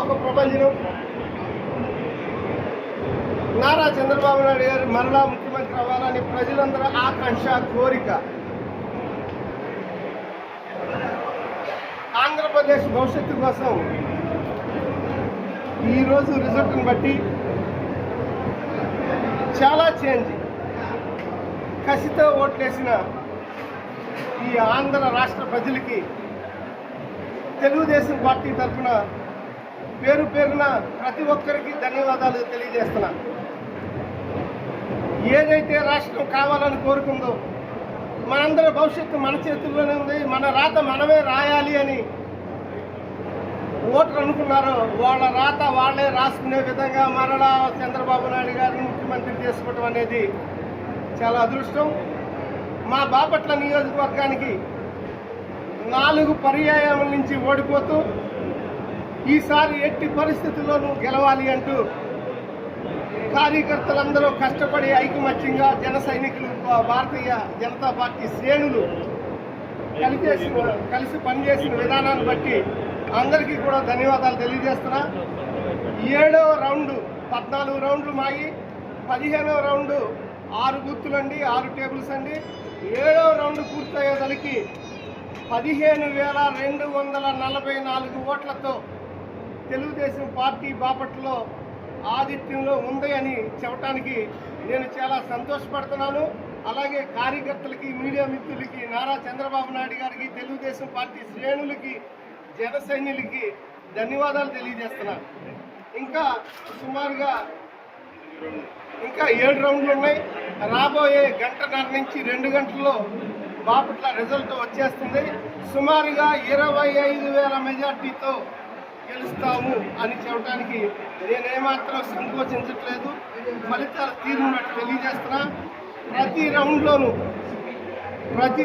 ఒక ప్రపంచం నారా చంద్రబాబు నాయుడు గారు మరలా ముఖ్యమంత్రి అవ్వాలని ప్రజలందరూ ఆకాంక్ష కోరిక. ఆంధ్రప్రదేశ్ భవిష్యత్తు కోసం ఈరోజు రిజల్ట్ని బట్టి చాలా చేంజ్. కసితో ఓట్లేసిన ఈ ఆంధ్ర రాష్ట్ర ప్రజలకి తెలుగుదేశం పార్టీ తరఫున పేరు పేరున ప్రతి ఒక్కరికి ధన్యవాదాలు తెలియజేస్తున్నాను ఏదైతే రాష్ట్రం కావాలని కోరుకుందో మనందరి భవిష్యత్తు మన చేతుల్లోనే ఉంది మన రాత మనమే రాయాలి అని ఓటర్ అనుకున్నారో వాళ్ళ రాత వాళ్ళే రాసుకునే విధంగా మరలా చంద్రబాబు నాయుడు గారిని ముఖ్యమంత్రి చేసుకోవడం అనేది చాలా అదృష్టం. మా బాపట్ల నియోజకవర్గానికి నాలుగు పర్యాయముల నుంచి ఓడిపోతూ ఈసారి ఎట్టి పరిస్థితుల్లోనూ గెలవాలి అంటూ కార్యకర్తలందరూ కష్టపడి ఐకమత్యంగా జన సైనికులు భారతీయ జనతా పార్టీ శ్రేణులు కలిసి కలిసి పనిచేసిన విధానాన్ని బట్టి అందరికీ కూడా ధన్యవాదాలు తెలియజేస్తున్నా. ఏడో రౌండ్ పద్నాలుగు రౌండ్లు మాయి పదిహేనో రౌండ్ ఆరు గుర్తులండి ఆరు టేబుల్స్ అండి. ఏడో రౌండ్ పూర్తయ్యేదలికి పదిహేను వేల రెండు వందల నలభై నాలుగు ఓట్లతో తెలుగుదేశం పార్టీ బాపట్లో ఆదిత్యంలో ఉంది అని చెప్పడానికి నేను చాలా సంతోషపడుతున్నాను. అలాగే కార్యకర్తలకి మీడియా మిత్రులకి నారా చంద్రబాబు నాయుడు గారికి తెలుగుదేశం పార్టీ శ్రేణులకి జనసైన్యులకి ధన్యవాదాలు తెలియజేస్తున్నాను. ఇంకా సుమారుగా ఇంకా ఏడు రౌండ్లు ఉన్నాయి. రాబోయే గంటన్నర నుంచి రెండు గంటల్లో బాపట్ల రిజల్ట్ వచ్చేస్తుంది. సుమారుగా ఇరవై ఐదు వేల మెజార్టీతో గెలుస్తాము అని చెప్పడానికి నేనేమాత్రం సంకోచించట్లేదు. ఫలితాలు తీరున్నట్టు తెలియజేస్తున్నా. ప్రతి రౌండ్లోనూ ప్రతి